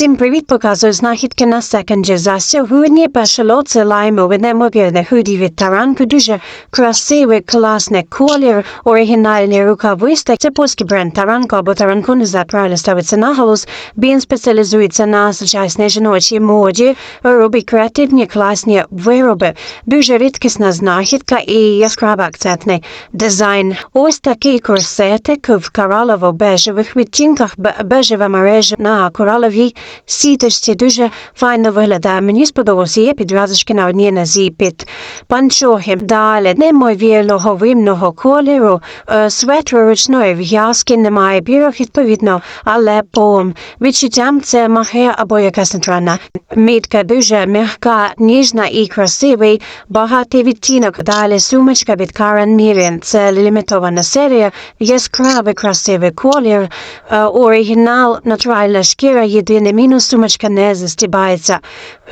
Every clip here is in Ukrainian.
Всім привіт, показую знахідки на секонді. За сьогодні перше лот це лаймове неймовірне худі від таранку. Дуже красивий, класний колір, оригінальний рукависtek. Це польський бренд таранко або таранко, не знаю, правильно ставиться наголос. Він спеціалізується на сучасній жіночій моді, робить креативні, класні вироби. Дуже рідкісна знахідка і яскраво акцентний дизайн. Ось такий корсетик в коралово-бежевих відтінках, бе- бежева мережа на кораловій сіточці дуже файно виглядає. Мені сподобався. Є підв'язочки на одній нозі під панчохи. Далі неймовірного вимного кольору, е, светру ручної в'язки, немає бірок, відповідно, але по відчуттям це махе або якась натуральна мітка, дуже м'яка, ніжна і красивий, багатий відтінок. Далі сумочка від Karen Mirren. Це лімітована серія, яскравий красивий колір, е, оригінал, натуральна шкіра, єдиний мінус сумочка не застібається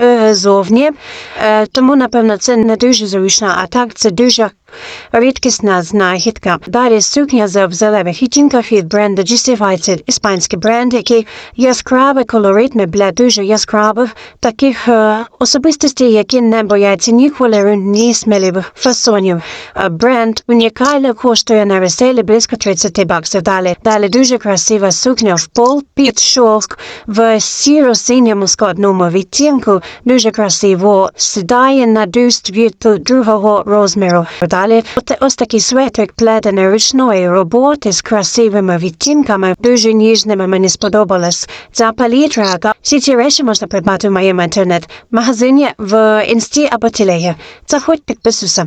е, зовні. Е, тому, напевно, це не дуже зручно, а так це дуже рідкісна знахідка. Далі сукня за в зелених від бренду це іспанський бренд, який яскравий, колоритний для дуже яскравих таких е, особистостей, які не бояться ні кольору, ні сміливих фасонів. Е, бренд унікально коштує на реселі близько 30 баксів. Далі, далі дуже красива сукня в пол під шовк в сіро-синьому складному відтінку. Дуже красиво сідає на дюст від другого розміру. Далі от- ось такий светрик плетений ручної роботи з красивими відтінками, дуже ніжними. Мені сподобалось. Ця палітра. Всі ці речі можна придбати в моєму інтернет-магазині в інсті або тілегі. Заходь, підписуйся.